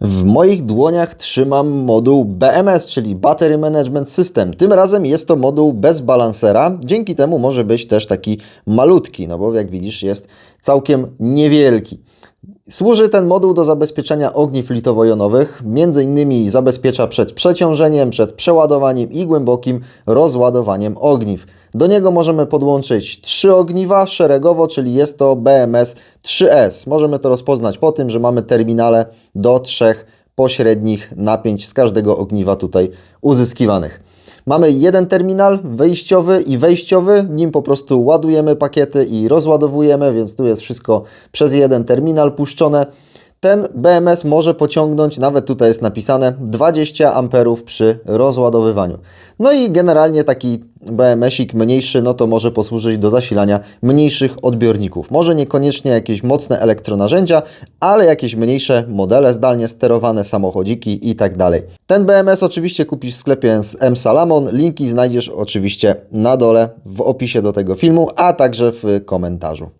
W moich dłoniach trzymam moduł BMS, czyli Battery Management System. Tym razem jest to moduł bez balansera, dzięki temu może być też taki malutki, no bo jak widzisz jest całkiem niewielki. Służy ten moduł do zabezpieczenia ogniw litowo-jonowych, innymi zabezpiecza przed przeciążeniem, przed przeładowaniem i głębokim rozładowaniem ogniw. Do niego możemy podłączyć trzy ogniwa szeregowo, czyli jest to BMS 3S. Możemy to rozpoznać po tym, że mamy terminale do trzech pośrednich napięć z każdego ogniwa tutaj uzyskiwanych. Mamy jeden terminal wyjściowy i wejściowy, nim po prostu ładujemy pakiety i rozładowujemy, więc tu jest wszystko przez jeden terminal puszczone. Ten BMS może pociągnąć, nawet tutaj jest napisane, 20 amperów przy rozładowywaniu. No i generalnie taki BMSik mniejszy, no to może posłużyć do zasilania mniejszych odbiorników. Może niekoniecznie jakieś mocne elektronarzędzia, ale jakieś mniejsze modele zdalnie sterowane, samochodziki i tak dalej. Ten BMS oczywiście kupisz w sklepie z M Salamon. Linki znajdziesz oczywiście na dole w opisie do tego filmu, a także w komentarzu.